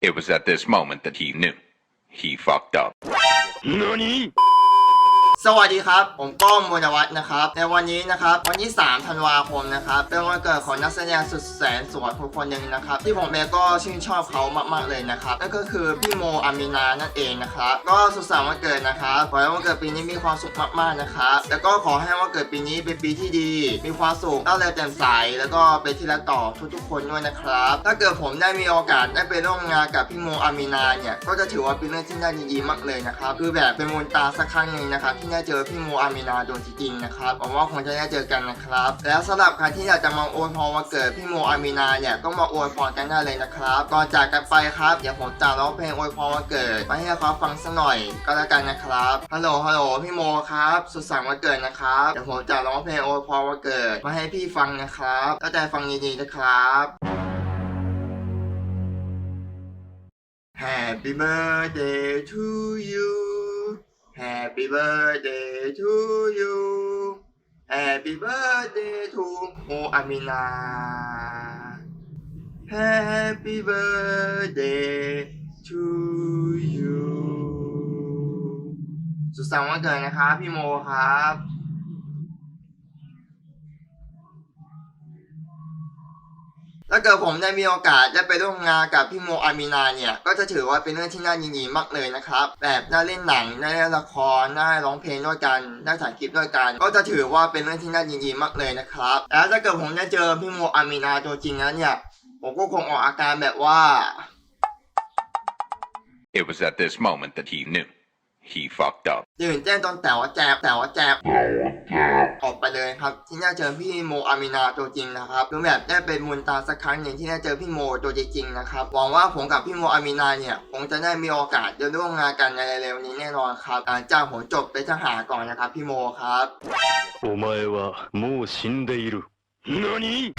It was at this moment that he knew. He fucked up. 何 สวัสดีครับ ผมก้องมวลวัฒน์นะครับ ในวันนี้นะครับ วันที่ 3 ธันวาคมนะครับ เป็นวันเกิดของนักแสดงสุดแสนสวยคนคนหนึ่งนะครับ ที่ผมเองก็ชื่นชอบเขามากๆเลยนะครับ นั่นก็คือพี่โมอามินานั่นเองนะครับ ก็สุดสันต์วันเกิดนะครับขอให้วันเกิดปีนี้มีความสุขมากๆนะครับ แล้วก็ขอให้วันเกิดปีนี้เป็นปีที่ดี มีความสุขร่าเริงแจ่มใส แล้วก็เป็นที่รักต่อทุกๆ คนด้วยนะครับ ถ้าเกิดผมได้มีโอกาสได้ไปร่วมงานกับพี่โมอามินาเนี่ย ก็จะถือว่าเป็นเรื่องที่น่ายินดีมากเลยนะครับ คือแบบเป็นมูลตาสักครั้งหนึ่งนะครับที่ได้เจอพี่โมอามินาโดยจริงๆนะครับหวังว่าคงจะได้เจอกันนะครับ แล้วสำหรับใครที่อยากจะมาโอวยพรวันเกิดพี่โมอามินาเนี่ยก็มาโอวยพรกันได้เลยนะครับก่อนจากกันไปครับเดี๋ยวผมจะร้องเพลงโอวยพรวันเกิดมาให้เขาฟังสักหน่อยก็แล้วกันนะครับฮัลโหลฮัลโหลพี่โมครับสุขสันต์วันเกิดนะครับเดี๋ยวผมจะร้องเพลงโอวยพรวันเกิด มาให้พี่ฟังนะครับตั้งใจฟังดีๆนะครับ Happy birthday to you Happy birthday to you Happy birthday to โมอามินา Happy birthday to you สุดสันต์วันเกิดนะครับพี่โมครับ เกิดผมได้มีโอกาสได้ไปร่วมงานกับพี่โมอามีนาเนี่ย ก็จะถือว่าเป็นเรื่องที่น่ายินดีมากเลยนะครับ แบบได้เล่นหนังได้เล่นละครได้ร้องเพลงด้วยกันได้ถ่ายคลิปด้วยกัน ก็จะถือว่าเป็นเรื่องที่น่ายินดีมากเลยนะครับแล้วถ้าเกิดผมได้เจอพี่โมอามีนาตัวจริงแล้วเนี่ยผมก็คงออกอาการแบบว่า It was at this moment that he knew. He fucked up. ตื่นเต้นจนแต่ว่าแจบแต่ว่าแจบออกไป เลยครับ ที่ได้เจอพี่โมอามินาตัวจริงนะครับคือแบบได้เป็นมูลตาสักครั้งหนึ่งที่ได้เจอพี่โมตัวจริงๆนะครับหวังว่าผมกับพี่โมอามินาเนี่ยคงจะได้มีโอกาสจะร่วมงานกันในเร็วๆนี้แน่นอนครับหลังจากผมจบเป็นทหารก่อนนะครับพี่โมครับ お前はもう死んでいる何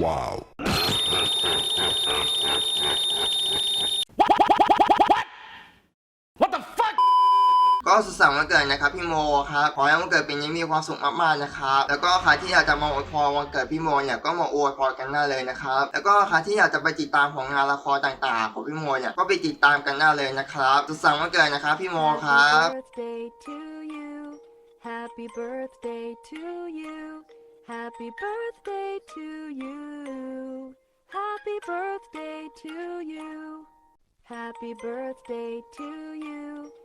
Wow. What the ก็สุขสันต์วันเกิดนะครับพี่โมครับขอให้วันเกิดปีนี้มีความสุขมากๆนะครับแล้วก็ใครที่อยากจะมาอวยพรวันเกิดพี่โมเนี่ยก็มาอวยพรกันได้เลยนะครับแล้วก็ใครที่อยากจะไปติดตามของงานละครต่างๆ ของพี่โมเนี่ยก็ไปติดตามกันได้เลยนะครับสุขสันต์วันเกิดนะครับพี่โมครับ Happy birthday to you. Happy birthday to you. Happy birthday to you. Happy birthday to you.